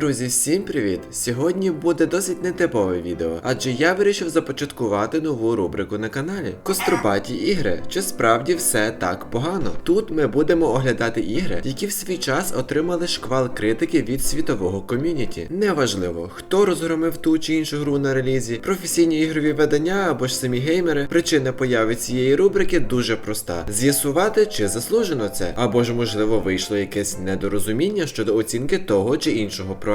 Друзі, всім привіт! Сьогодні буде досить нетипове відео, адже я вирішив започаткувати нову рубрику на каналі Кострубаті ігри. Чи справді все так погано? Тут ми будемо оглядати ігри, які в свій час отримали шквал критики від світового ком'юніті. Неважливо, хто розгромив ту чи іншу гру на релізі, професійні ігрові видання або ж самі геймери. Причина появи цієї рубрики дуже проста: з'ясувати, чи заслужено це, або ж можливо вийшло якесь недорозуміння щодо оцінки того чи іншого проекту.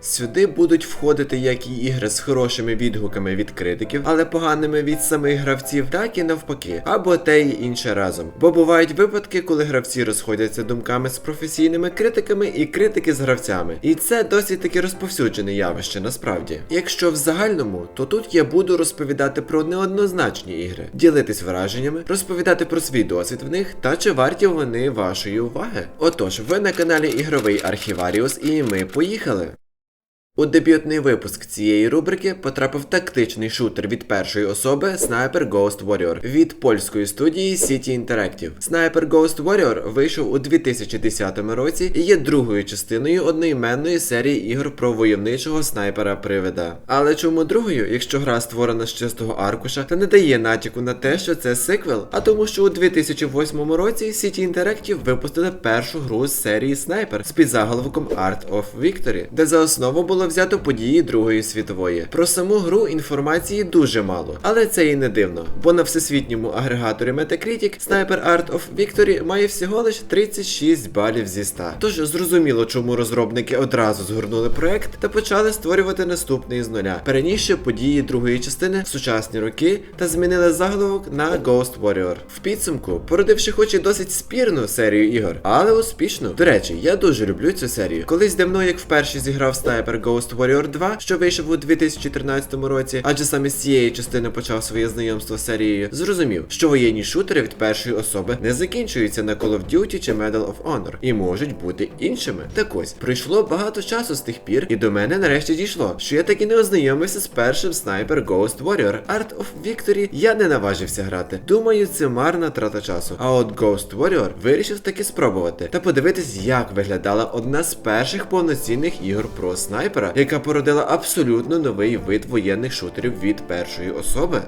Сюди будуть входити як і ігри з хорошими відгуками від критиків, але поганими від самих гравців, так і навпаки, або те і інше разом. Бо бувають випадки, коли гравці розходяться думками з професійними критиками і критики з гравцями. І це досить таки розповсюджене явище насправді. Якщо в загальному, то тут я буду розповідати про неоднозначні ігри, ділитись враженнями, розповідати про свій досвід в них та чи варті вони вашої уваги. Отож, ви на каналі Ігровий Архіваріус і ми поїхали. color. У дебютний випуск цієї рубрики потрапив тактичний шутер від першої особи Sniper Ghost Warrior від польської студії City Interactive. Sniper Ghost Warrior вийшов у 2010 році і є другою частиною одноіменної серії ігор про войовничого снайпера привида. Але чому другою, якщо гра створена з чистого аркуша та не дає натяку на те, що це сиквел? А тому, що у 2008 році City Interactive випустили першу гру з серії Sniper з підзаголовком Art of Victory, де за основу було взято події Другої світової. Про саму гру інформації дуже мало, але це і не дивно, бо на всесвітньому агрегаторі Metacritic Sniper Art of Victory має всього лиш 36 балів зі 100. Тож зрозуміло, чому розробники одразу згорнули проект та почали створювати наступний з нуля, перенісши події другої частини в сучасні роки та змінили заголовок на Ghost Warrior. В підсумку, породивши хоч і досить спірну серію ігор, але успішну. До речі, я дуже люблю цю серію. Колись давно, як вперше зіграв Sniper Ghost Warrior 2, що вийшов у 2014 році, адже саме з цієї частини почав своє знайомство з серією, зрозумів, що воєнні шутери від першої особи не закінчуються на Call of Duty чи Medal of Honor і можуть бути іншими. Так ось пройшло багато часу з тих пір, і до мене нарешті дійшло, що я так і не ознайомився з першим Sniper Ghost Warrior. Art of Victory я не наважився грати. Думаю, це марна трата часу. А от Ghost Warrior вирішив таки спробувати та подивитись, як виглядала одна з перших повноцінних ігор про снайпера, яка породила абсолютно новий вид воєнних шутерів від першої особи.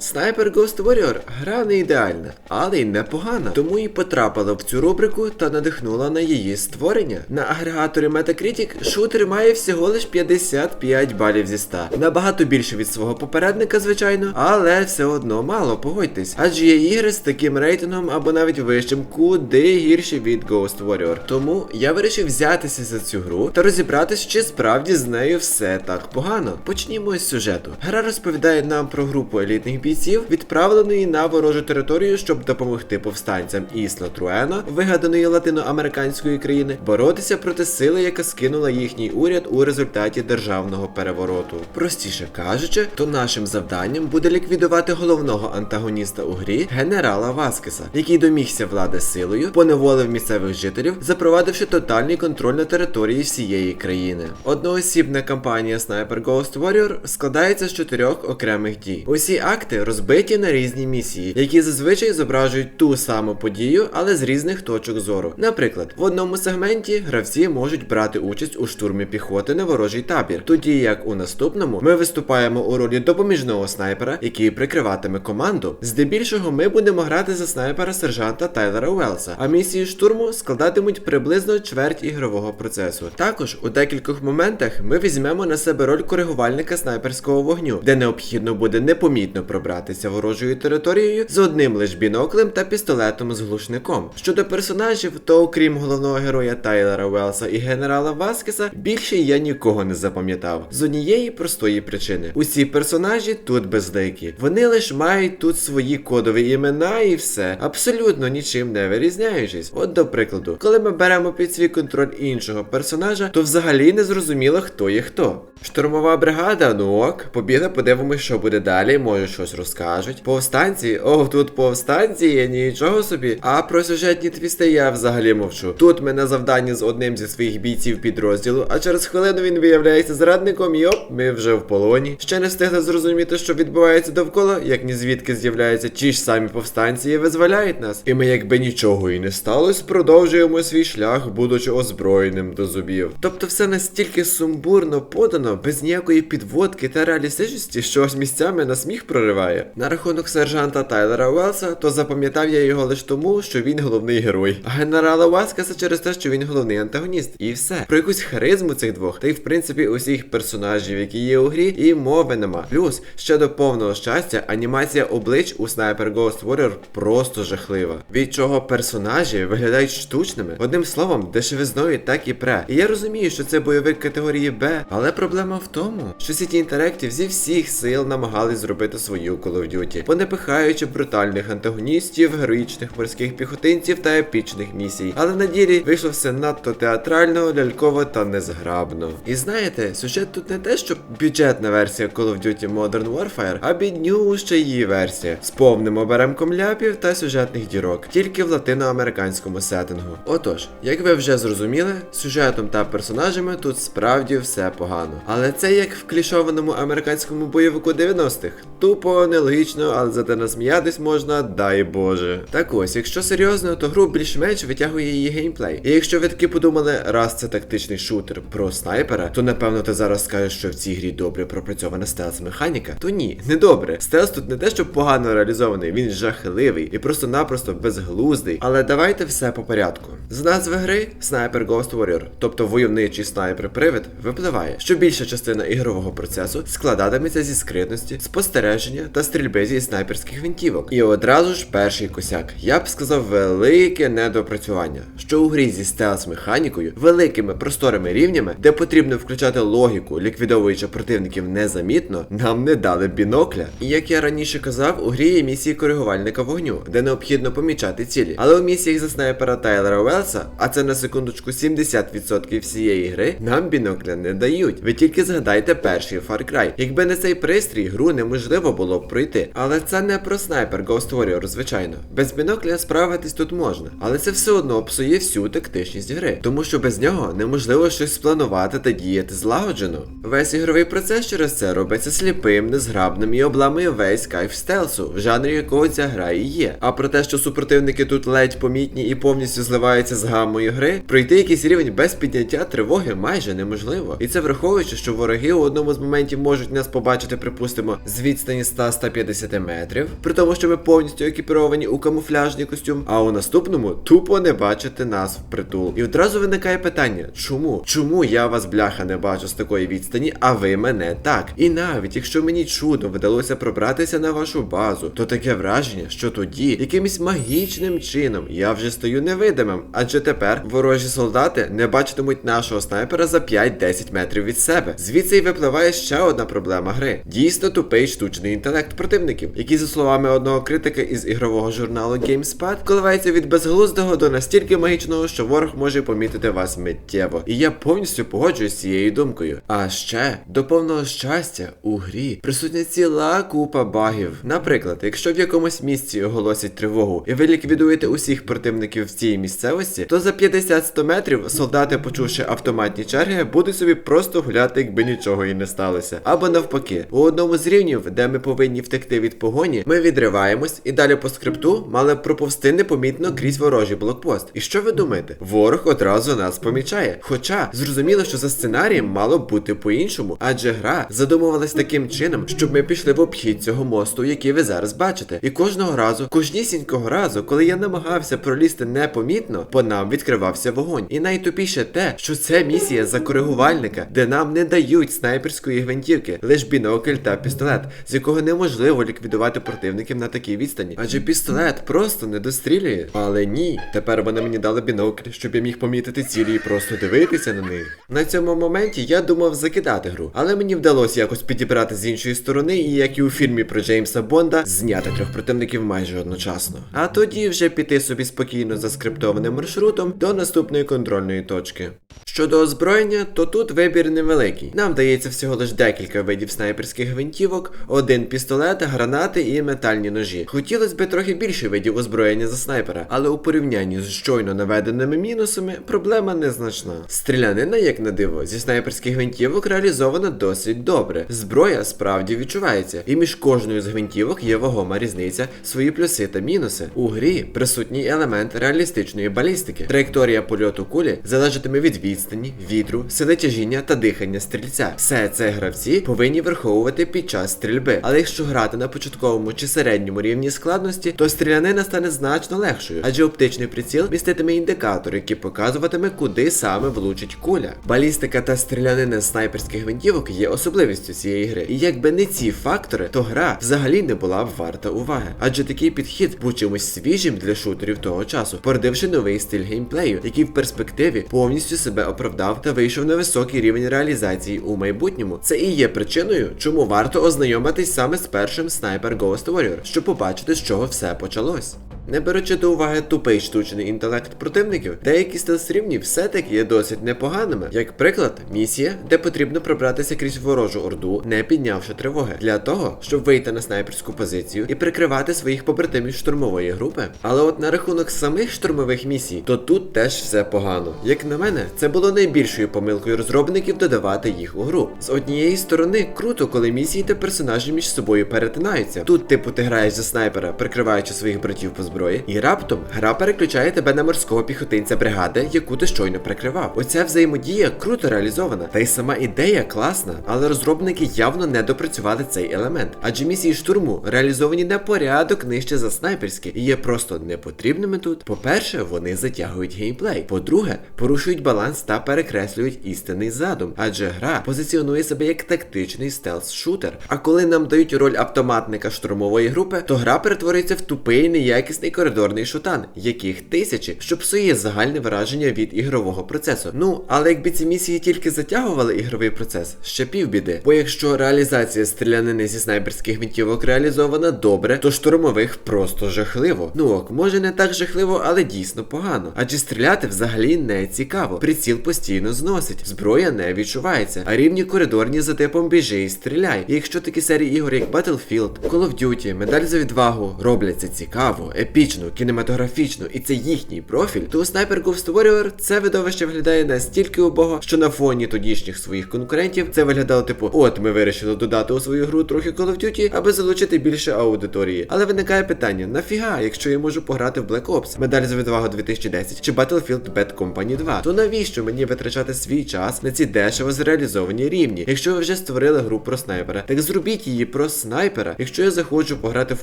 Sniper Ghost Warrior гра не ідеальна, але й непогана, тому і потрапила в цю рубрику та надихнула на її створення. На агрегаторі Metacritic шутер має всього лиш 55 балів зі 100. Набагато більше від свого попередника, звичайно, але все одно мало, погодьтесь. Адже є ігри з таким рейтингом або навіть вищим, куди гірші від Ghost Warrior. Тому я вирішив взятися за цю гру та розібратись, чи справді з нею все так погано. Почнімо з сюжету. Гра розповідає нам про групу елітних бійців, відправленої на ворожу територію, щоб допомогти повстанцям Ісла Труено, вигаданої латиноамериканської країни, боротися проти сили, яка скинула їхній уряд у результаті державного перевороту. Простіше кажучи, то нашим завданням буде ліквідувати головного антагоніста у грі генерала Васкеса, який домігся влади силою, поневолив місцевих жителів, запровадивши тотальний контроль на території всієї країни. Одноосібна кампанія Sniper Ghost Warrior складається з чотирьох окремих дій. Усі акти розбиті на різні місії, які зазвичай зображують ту саму подію, але з різних точок зору. Наприклад, в одному сегменті гравці можуть брати участь у штурмі піхоти на ворожий табір, тоді як у наступному ми виступаємо у ролі допоміжного снайпера, який прикриватиме команду. Здебільшого ми будемо грати за снайпера сержанта Тайлера Уелса, а місії штурму складатимуть приблизно чверть ігрового процесу. Також у декількох моментах ми візьмемо на себе роль коригувальника снайперського вогню, де необхідно буде непомітно пробратися ворожою територією з одним лиш біноклем та пістолетом з глушником. Щодо персонажів, то окрім головного героя Тайлера Уелса і генерала Васкеса, більше я нікого не запам'ятав. З однієї простої причини: усі персонажі тут безликі. Вони лише мають тут свої кодові імена і все, абсолютно нічим не вирізняючись. От до прикладу, коли ми беремо під свій контроль іншого персонажа, то взагалі не зрозуміло, хто є хто. Штурмова бригада, ну ок, побігли, подивимось, що буде далі, може щось розкажуть. Повстанці, о, тут повстанці є, нічого собі. А про сюжетні твісти я взагалі мовчу. Тут ми на завданні з одним зі своїх бійців підрозділу, а через хвилину він виявляється зрадником, і оп, ми вже в полоні. Ще не встигли зрозуміти, що відбувається довкола, як ні звідки з'являються ті ж самі повстанці і визволяють нас. І ми, якби нічого і не сталося, продовжуємо свій шлях, будучи озброєним до зубів. Тобто все настільки сумбурно подано, без ніякої підводки та реалістичності, що аж місцями на сміх прориває. На рахунок сержанта Тайлера Уелса, то запам'ятав я його лише тому, що він головний герой. А генерала Васкаса через те, що він головний антагоніст. І все. Про якусь харизму цих двох, та й в принципі усіх персонажів, які є у грі, і мови нема. Плюс ще до повного щастя, анімація облич у Sniper Ghost Warrior просто жахлива. Від чого персонажі виглядають штучними. Одним словом, дешевизною так і пре. І я розумію, що це бойовик категорії Б, але проблема в тому, що City Interactive зі всіх сил намагались зробити свою Call of Duty, понепихаючи брутальних антагоністів, героїчних морських піхотинців та епічних місій. Але на ділі вийшло все надто театрально, ляльково та незграбно. І знаєте, сюжет тут не те, що бюджетна версія Call of Duty Modern Warfare, а біднюща її версія з повним оберемком ляпів та сюжетних дірок, тільки в латиноамериканському сеттингу. Отож, як ви вже зрозуміли, сюжетом та персонажами тут справді все погано. Але це як в клішованому американському бойовику 90-х. Тупо, нелогічно, але зате насміятись можна, дай Боже. Так ось, якщо серйозно, то гру більш-менш витягує її геймплей. І якщо ви таки подумали, раз це тактичний шутер про снайпера, то напевно ти зараз скажеш, що в цій грі добре пропрацьована стелс-механіка. То ні, не добре. Стелс тут не те, що погано реалізований, він жахливий і просто-напросто безглуздий. Але давайте все по порядку. З назви гри Sniper Ghost Warrior, тобто войовничий снайпер-привид, випливає, що більша частина ігрового процесу складатиметься зі скритності, спостереження та стрільби зі снайперських гвинтівок. І одразу ж перший косяк. Я б сказав, велике недопрацювання, що у грі зі стелс-механікою, великими просторими рівнями, де потрібно включати логіку, ліквідовуючи противників незамітно, нам не дали бінокля. І як я раніше казав, у грі є місії коригувальника вогню, де необхідно помічати цілі. Але у місіях за снайпера Тайлера Уелса, а це на секундочку 70% всієї гри, нам бінокля не дають. Ви тільки згадайте перший Far Cry. Якби не цей пристрій, гру неможливо було б пройти. Але це не про снайпер Ghost Warrior, звичайно. Без бінокля справитись тут можна. Але це все одно псує всю тактичність гри. Тому що без нього неможливо щось спланувати та діяти злагоджено. Весь ігровий процес через це робиться сліпим, незграбним і обламує весь кайф стелсу, в жанрі якого ця гра і є. А про те, що супротивники тут ледь помітні і повністю зливаються з гаммою гри, пройти якийсь рівень без підняття тривоги майже неможливо. І це враховуючи, що вороги у одному з моментів можуть нас побачити, припустимо, з відстані 100-150 метрів, при тому, що ми повністю екіпіровані у камуфляжний костюм, а у наступному тупо не бачити нас впритул. І одразу виникає питання: чому? Чому я вас, бляха, не бачу з такої відстані, а ви мене так? І навіть якщо мені чудом вдалося пробратися на вашу базу, то таке враження, що тоді якимось магічним чином я вже стою невидимим, адже тепер ворожі солдати не бачитимуть нашого снайпера за 5-10 метрів від себе. Звідси й випливає ще одна проблема гри. Дійсно тупий штучний інтелект противників, який, за словами одного критика із ігрового журналу GameSpot, коливається від безглуздого до настільки магічного, що ворог може помітити вас миттєво. І я повністю погоджуюсь з цією думкою. А ще до повного щастя у грі присутня ціла купа багів. Наприклад, якщо в якомусь місці оголосять тривогу і ви ліквідуєте усіх противників в цій місцевості, то за 50-100 метрів солдати, почувши автоматні черги, будуть собі просто гуляти, якби нічого і не сталося. Або навпаки, у одному з рівнів, де ми повинні втекти від погоні, ми відриваємось і далі по скрипту мали проповсти непомітно крізь ворожий блокпост. І що ви думаєте? Ворог одразу нас помічає. Хоча зрозуміло, що за сценарієм мало б бути по-іншому, адже гра задумувалась таким чином, щоб ми пішли в обхід цього мосту, який ви зараз бачите. І кожного разу, кожнісінького разу, коли я намагався пролізти непомітно, по нам відкривався вогонь. І найтупіше те, що це місія за коригувальника, де нам не дають снайперської гвинтівки, лише бінокль та пістолет, з якого неможливо ліквідувати противників на такій відстані. Адже пістолет просто не дострілює. Але ні, тепер вони мені дали бінокль, щоб я міг помітити цілі і просто дивитися на них. На цьому моменті я думав закидати гру, але мені вдалося якось підібрати з іншої сторони, і як і у фільмі про Джеймса Бонда, зняти трьох противників майже одночасно. А тоді вже піти собі спокійно за скриптованим маршрутом до наступної контрольної точки. Щодо озброєння, то тут вибір невеликий. Нам дається всього лише декілька видів снайперських гвинтівок, один пістолет. гранати і метальні ножі. Хотілося б трохи більше видів озброєння за снайпера, але у порівнянні з щойно наведеними мінусами проблема незначна. Стрілянина, як на диво, зі снайперських гвинтівок реалізована досить добре. Зброя справді відчувається, і між кожною з гвинтівок є вагома різниця, свої плюси та мінуси. У грі присутній елемент реалістичної балістики. Траєкторія польоту кулі залежатиме від відстані, вітру, сили тяжіння та дихання стрільця. Все це гравці повинні враховувати під час стрільби. Але якщо грати на початковому чи середньому рівні складності, то стрілянина стане значно легшою, адже оптичний приціл міститиме індикатор, який показуватиме, куди саме влучить куля. Балістика та стрілянина снайперських гвинтівок є особливістю цієї гри. І якби не ці фактори, то гра взагалі не була б варта уваги. Адже такий підхід був чимось свіжим для шутерів того часу, породивши новий стиль геймплею, який в перспективі повністю себе оправдав та вийшов на високий рівень реалізації у майбутньому. Це і є причиною, чому варто ознайомитись саме з першим Sniper Ghost Warrior, щоб побачити, з чого все почалось. Не беручи до уваги тупий штучний інтелект противників, деякі стелс рівні все-таки є досить непоганими. Як приклад, місія, де потрібно пробратися крізь ворожу орду, не піднявши тривоги, для того, щоб вийти на снайперську позицію і прикривати своїх побратимів штурмової групи. Але от на рахунок самих штурмових місій, то тут теж все погано. Як на мене, це було найбільшою помилкою розробників додавати їх у гру. З однієї сторони, круто, коли місії та персонажі між собою перетинаються. Тут, типу, ти граєш за снайпера, прикриваючи своїх братів по зброї, і раптом гра переключає тебе на морського піхотинця бригади, яку ти щойно прикривав. Оця взаємодія круто реалізована, та й сама ідея класна, але розробники явно не допрацювали цей елемент. Адже місії штурму реалізовані на порядок нижче за снайперські і є просто непотрібними тут. По-перше, вони затягують геймплей. По-друге, порушують баланс та перекреслюють істинний задум, адже гра позиціонує себе як тактичний стелс-шутер. А коли нам дають роль автоматника штурмової групи, то гра перетворюється в тупий неякісний коридорний шутан, яких тисячі, що псує загальне враження від ігрового процесу. Ну, але якби ці місії тільки затягували ігровий процес, ще півбіди. Бо якщо реалізація стрілянини зі снайперських гвинтівок реалізована добре, то штурмових просто жахливо. Ну ок, може не так жахливо, але дійсно погано. Адже стріляти взагалі не цікаво. Приціл постійно зносить, зброя не відчувається, а рівні коридорні за типом біжи і стріляй. І якщо такі серії ігор, як Battlefield, Call of Duty, Медаль за відвагу робляться цікаво, епічно, кінематографічно, і це їхній профіль, то у Sniper Ghost Warrior це видовище виглядає настільки убого, що на фоні тодішніх своїх конкурентів це виглядало типу, от ми вирішили додати у свою гру трохи Call of Duty, аби залучити більше аудиторії. Але виникає питання: нафіга, якщо я можу пограти в Black Ops, медаль за відвагу 2010 чи Battlefield Bad Company 2, то навіщо мені витрачати свій час на ці дешево зреалізовані рівні? Якщо ви вже створили гру про снайпера, так зробіть її про снайпера. Якщо я захочу пограти в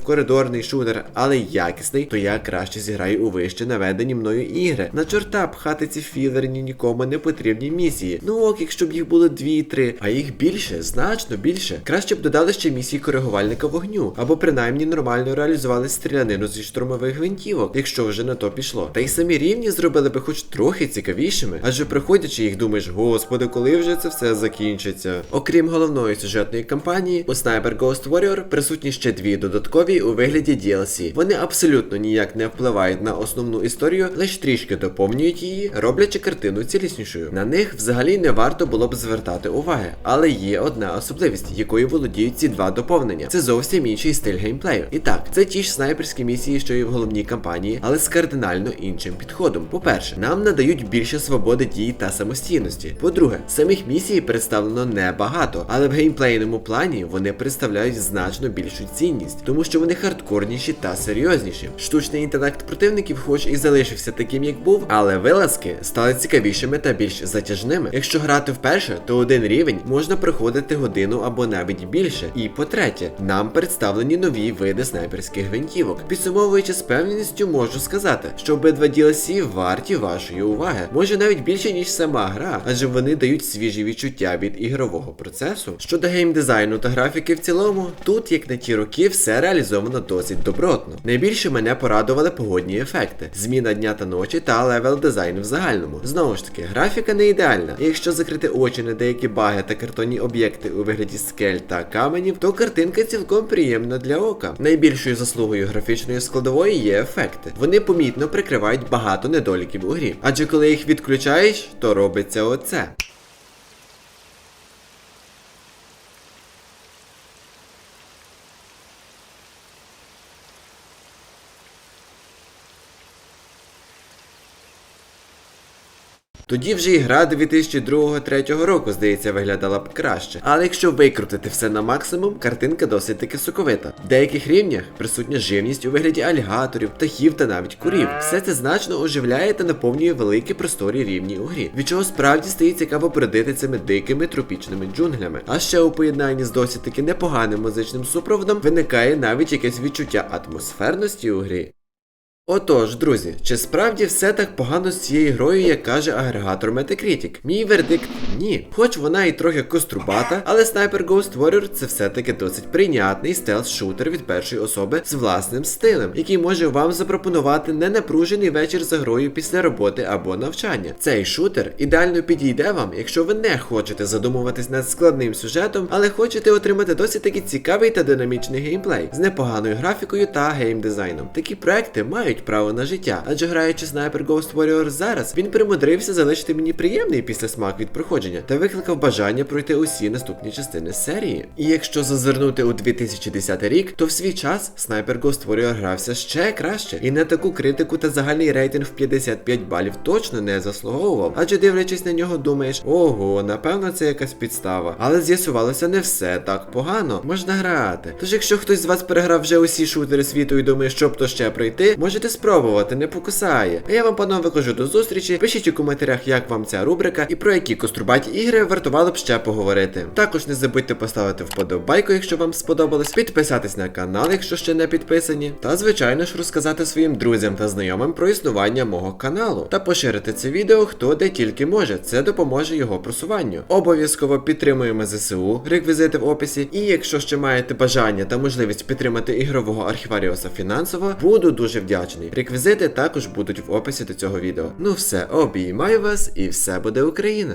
коридорний шутер, але якісний, то я краще зіграю у вище наведені мною ігри. На чорта пхати ці філерні нікому не потрібні місії. Ну ок, якщо б їх було дві-три, а їх більше, значно більше. Краще б додали ще місії коригувальника вогню, або принаймні нормально реалізували стрілянину зі штурмових гвинтівок, якщо вже на то пішло. Та й самі рівні зробили би хоч трохи цікавішими, адже приходячи їх думаєш, господи, коли вже це все закінчиться. Окрім головної сюжетної кампанії, у Sniper Ghost Warrior присутні ще дві додаткові у вигляді DLC. Вони абсолютно ніяк не впливають на основну історію, лише трішки доповнюють її, роблячи картину ціліснішою. На них взагалі не варто було б звертати уваги, але є одна особливість, якою володіють ці два доповнення. Це зовсім інший стиль геймплею. І так, це ті ж снайперські місії, що і в головній кампанії, але з кардинально іншим підходом. По-перше, нам надають більше свободи дій та самостійності. По-друге, самих місій представлено небагато, але в геймплейному плані вони представляють значно більшу цінність, тому що вони хардкорніші та серйозніші. Штучний інтелект противників, хоч і залишився таким, як був, але вилазки стали цікавішими та більш затяжними. Якщо грати вперше, то один рівень можна проходити годину або навіть більше. І по-третє, нам представлені нові види снайперських гвинтівок. Підсумовуючи з певністю, можу сказати, що обидва DLC варті вашої уваги. Може навіть більше, ніж сама гра, адже вони дають свіжі відчуття від ігрового процесу. Щодо геймдизайну та графіки в цілому, тут, як на ті роки, все реалізовано досить добротно. Найбільше мене порадували погодні ефекти, зміна дня та ночі та левел дизайн в загальному. Знову ж таки, графіка не ідеальна. Якщо закрити очі на деякі баги та картонні об'єкти у вигляді скель та каменів, то картинка цілком приємна для ока. Найбільшою заслугою графічної складової є ефекти. Вони помітно прикривають багато недоліків у грі. Адже коли їх відключаєш, то робиться оце. Тоді вже і гра 2002-2003 року, здається, виглядала б краще. Але якщо викрутити все на максимум, картинка досить таки соковита. В деяких рівнях присутня живність у вигляді алігаторів, птахів та навіть курів. Все це значно оживляє та наповнює великі просторі рівні у грі, від чого справді стає цікаво бродити цими дикими тропічними джунглями. А ще у поєднанні з досить таки непоганим музичним супроводом виникає навіть якесь відчуття атмосферності у грі. Отож, друзі, чи справді все так погано з цією грою, як каже агрегатор Metacritic? Мій вердикт ні. Хоч вона і трохи кострубата, але Sniper Ghost Warrior це все-таки досить прийнятний стелс-шутер від першої особи з власним стилем, який може вам запропонувати ненапружений вечір за грою після роботи або навчання. Цей шутер ідеально підійде вам, якщо ви не хочете задумуватись над складним сюжетом, але хочете отримати досить таки цікавий та динамічний геймплей з непоганою графікою та геймдизайном. Такі проекти мають право на життя, адже граючи Sniper Ghost Warrior зараз, він примудрився залишити мені приємний післясмак від проходження та викликав бажання пройти усі наступні частини серії. І якщо зазирнути у 2010 рік, то в свій час Sniper Ghost Warrior грався ще краще, і на таку критику та загальний рейтинг в 55 балів точно не заслуговував. Адже дивлячись на нього, думаєш, ого, напевно, це якась підстава. Але з'ясувалося не все так погано. Можна грати. Тож, якщо хтось з вас переграв вже усі шутери світу і думає, що б то ще пройти, можете спробувати, не покусає. А я вам, панове, кажу до зустрічі. Пишіть у коментарях, як вам ця рубрика і про які кострубаті ігри вартувало б ще поговорити. Також не забудьте поставити вподобайку, якщо вам сподобалось, підписатись на канал, якщо ще не підписані, та звичайно ж розказати своїм друзям та знайомим про існування мого каналу та поширити це відео хто де тільки може. Це допоможе його просуванню. Обов'язково підтримуємо ЗСУ, реквізити в описі. І якщо ще маєте бажання та можливість підтримати ігрового архіваріуса фінансово, буду дуже вдячний. Реквізити також будуть в описі до цього відео. Ну все, обіймаю вас і все буде Україна!